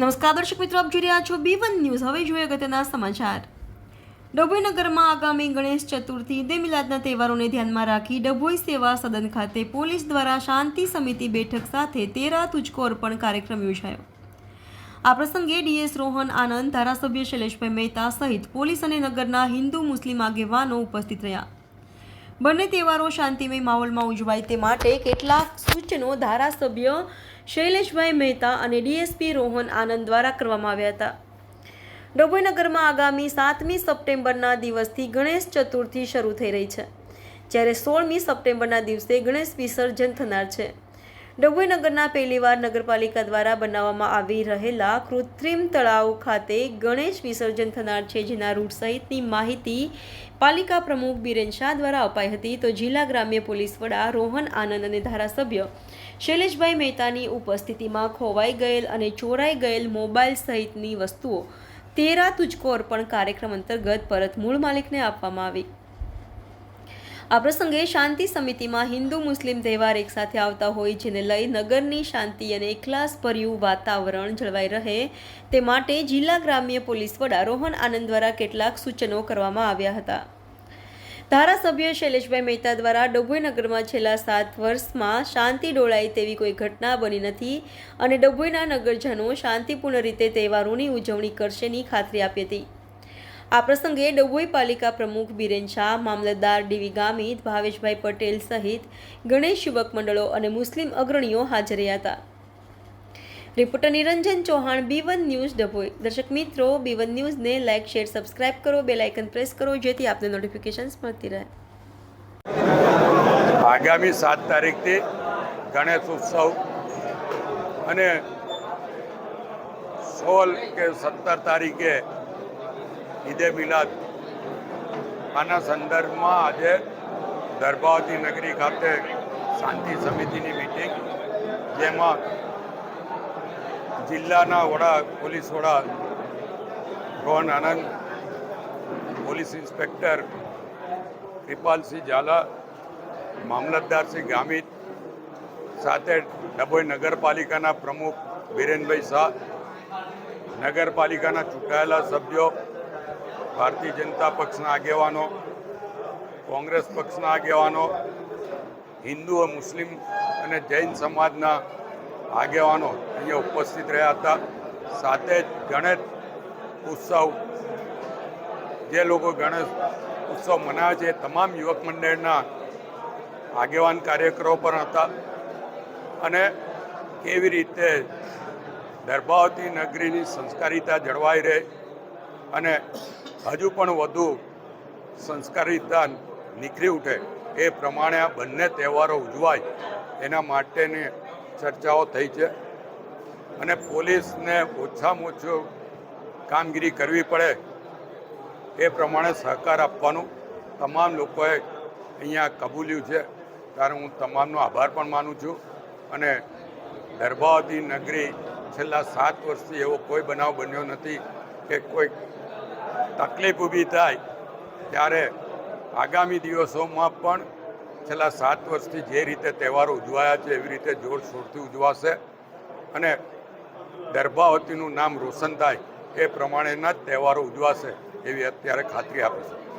નમસ્કાર દર્શક મિત્રો, આપ જોઈ રહ્યા છો બી વન ન્યૂઝ હવે જોઈએ અગત્યના સમાચાર. ડભોઈ નગરમાં આગામી ગણેશ ચતુર્થી ઈદે તહેવારોને ધ્યાનમાં રાખી ડભોઈ સેવા સદન ખાતે પોલીસ દ્વારા શાંતિ સમિતિ બેઠક સાથે તેરા તુજકો અર્પણ કાર્યક્રમ યોજાયો. આ પ્રસંગે ડીએસ રોહન આનંદ, ધારાસભ્ય શૈલેષભાઈ મહેતા સહિત પોલીસ અને નગરના હિન્દુ મુસ્લિમ આગેવાનો ઉપસ્થિત રહ્યા. બંને તહેવારો શાંતિમય માહોલમાં ઉજવાય તે માટે કેટલાક સૂચનો ધારાસભ્ય શૈલેષભાઈ મહેતા અને ડીએસપી રોહન આનંદ દ્વારા કરવામાં આવ્યા હતા. ડભોઈનગરમાં આગામી સાતમી સપ્ટેમ્બરના દિવસથી ગણેશ ચતુર્થી શરૂ થઈ રહી છે, જ્યારે સોળમી સપ્ટેમ્બરના દિવસે ગણેશ વિસર્જન થનાર છે. ડભોઈ નગરના પહેલીવાર નગરપાલિકા દ્વારા બનાવવામાં આવી રહેલા કૃત્રિમ તળાવ ખાતે ગણેશ વિસર્જન થનાર છે, જેના રૂટ સહિતની માહિતી પાલિકા પ્રમુખ બિરેન શાહ દ્વારા અપાઈ હતી. તો જિલ્લા ગ્રામ્ય પોલીસ વડા રોહન આનંદ અને ધારાસભ્ય શૈલેષભાઈ મહેતાની ઉપસ્થિતિમાં ખોવાઈ ગયેલ અને ચોરાઈ ગયેલ મોબાઈલ સહિતની વસ્તુઓ તેરા તુજકો અર્પણ કાર્યક્રમ અંતર્ગત પરત મૂળ માલિકને આપવામાં આવી. આ પ્રસંગે શાંતિ સમિતિમાં હિન્દુ મુસ્લિમ તહેવાર એકસાથે આવતા હોય, જેને લઈ નગરની શાંતિ અને એકલાસભર્યું વાતાવરણ જળવાઈ રહે તે માટે જિલ્લા ગ્રામ્ય પોલીસ વડા રોહન આનંદ દ્વારા કેટલાક સૂચનો કરવામાં આવ્યા હતા. ધારાસભ્ય શૈલેષભાઈ મહેતા દ્વારા ડભોઈ નગરમાં છેલ્લા સાત વર્ષમાં શાંતિ ડોળાય તેવી કોઈ ઘટના બની નથી અને ડભોઈના નગરજનો શાંતિપૂર્ણ રીતે તહેવારોની ઉજવણી કરશેની ખાતરી આપી હતી. આ પ્રસંગે ડભોઈ પાલિકા પ્રમુખ બિરેન શાહ, મામલતદાર ડીવી ગામિત, ભાવેશભાઈ પટેલ સહિત ગણેશ યુવક મંડળો અને મુસ્લિમ અગ્રણીઓ હાજર હતા. Reporter Niranjan Chauhan, B one news Dabhoi. દર્શક મિત્રો, બી વન ન્યૂઝને લાઇક, શેર, સબસ્ક્રાઇબ કરો. બે લાઇકન પ્રેસ કરો, જેથી આપને નોટિફિકેશન્સ મળતી રહે. આગામી સાત તારીખથી ગણેશ ઉત્સવ અને સોળ કે સત્તર તારીખે ઈદે મિલાદ. આના સંદર્ભમાં આજે દરબાવતી નગરી ખાતે શાંતિ સમિતિની મિટિંગ જેમાં જિલ્લાના વડા, પોલીસ વડા રોહન આનંદ, પોલીસ ઇન્સ્પેક્ટર કૃપાલસિંહ ઝાલા મામલતદારસિંહ ગામિત, સાથે ડભોઈ નગરપાલિકાના પ્રમુખ બિરેનભાઈ શાહ, નગરપાલિકાના ચૂંટાયેલા સભ્યો ભારતીય જનતા પક્ષના આગેવાનો, કોંગ્રેસ પક્ષના આગેવાનો, હિન્દુ મુસ્લિમ અને જૈન સમાજના આગેવાનો અહીંયા ઉપસ્થિત રહ્યા હતા. સાથે જ ગણેશ ઉત્સવ, જે લોકો ગણેશ ઉત્સવ મનાવે છે તમામ યુવક મંડળના આગેવાન કાર્યકરો પણ હતા. અને કેવી રીતે દરબાવતી નગરીની સંસ્કારિતા જળવાઈ રહે અને હજુ પણ વધુ સંસ્કારિતા નીકળી ઉઠે એ પ્રમાણે આ બંને તહેવારો ઉજવાય એના માટેની ચર્ચાઓ થઈ છે. અને પોલીસને ઓછામાં ઓછું કામગીરી કરવી પડે એ પ્રમાણે સહકાર આપવાનું તમામ લોકોએ અહીંયા કબૂલ્યું છે. ત્યારે હું તમામનો આભાર પણ માનું છું અને ગર્ભાવતી નગરી છેલ્લા સાત વર્ષથી એવો કોઈ બનાવ બન્યો નથી કે કોઈ તકલીફ ઊભી થાય ત્યારે આગામી દિવસોમાં પણ છેલ્લા સાત વર્ષથી જે રીતે તહેવારો ઉજવાયા છે, એવી રીતે જોરશોરથી ઉજવાશે અને દરબાવતીનું નામ રોશન થાય એ પ્રમાણેના જ તહેવારો ઉજવાશે એવી અત્યારે ખાતરી આપી છે.